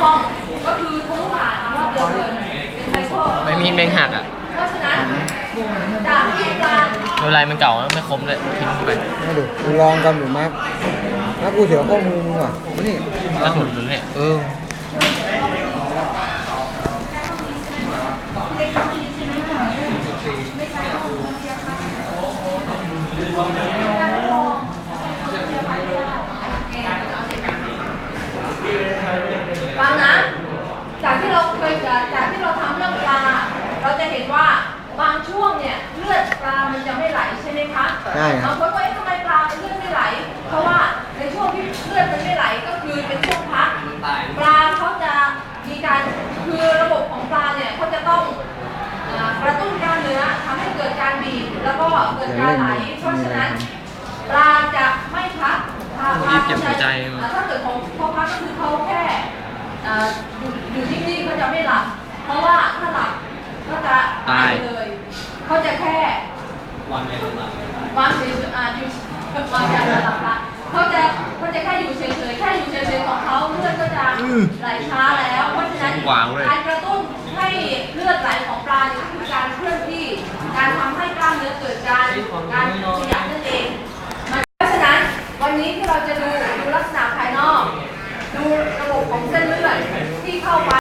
ห้องก็คือทะลุผ่านรอบเดียวเลยเป็นไซโคลไม่มีแมงหักอะเพราะฉะนั้นจากที่ปลาไม่เป็นไรมันเก่าแล้วไม่คมเลยทิ้งไปมาดูกูลองกันอยู่มาร์คมาร์คกูเสียวข้อมือมึงว่ะมานี่กระสุนหรือเนี่ยเออฟังนะ จากที่ เราเคยจากที่เราทำเรื่องปลาเราจะเห็นว่าบางช่วงเนี่ยเลือดปลามันจะไม่ไหลใช่ไหมคะใช่ครับบางคนว่าเอ๊ะทำไมปลาเลือดไม่ไหล เพราะว่าในช่วงที่เลือดมันไม่ไหลก็คือเป็นช่วงพักปลาเขาจะมีการคือระบบของปลาเนี่ยเขาจะต้องอ่ากระตุ้นกล้ามเนื้อทำให้เกิดการบีบแล้วก็เกิดการไหลเพราะฉะนั้นปลาจะไม่พักปลาปลารีบเก็บหัวใจอ่าถ้าเกิดของเขาพักก็คือเขาแค่ อ่าอยู่อยู่นิ่งๆเขาจะไม่หลับ เพราะว่าถ้าหลับก็จะตายเลย เขาจะแค่วางเฉยๆอ่าอยู่วางใจหลับละเขาจะเขาจะแค่อยู่เฉยๆแค่อยู่เฉยๆของเขาเลือดก็จะไหลช้าแล้ว เพราะฉะนั้นวางเลยการกระตุ้นให้เลือดไหลของปลาเนี่ยก็คือการเคลื่อนที่ การทำให้กล้ามเนื้อเกิดการการขยับนั่นเองเพราะฉะนั้นวันนี้ที่เราจะดู ดูระบบของเส้นเลือดที่เข้าไป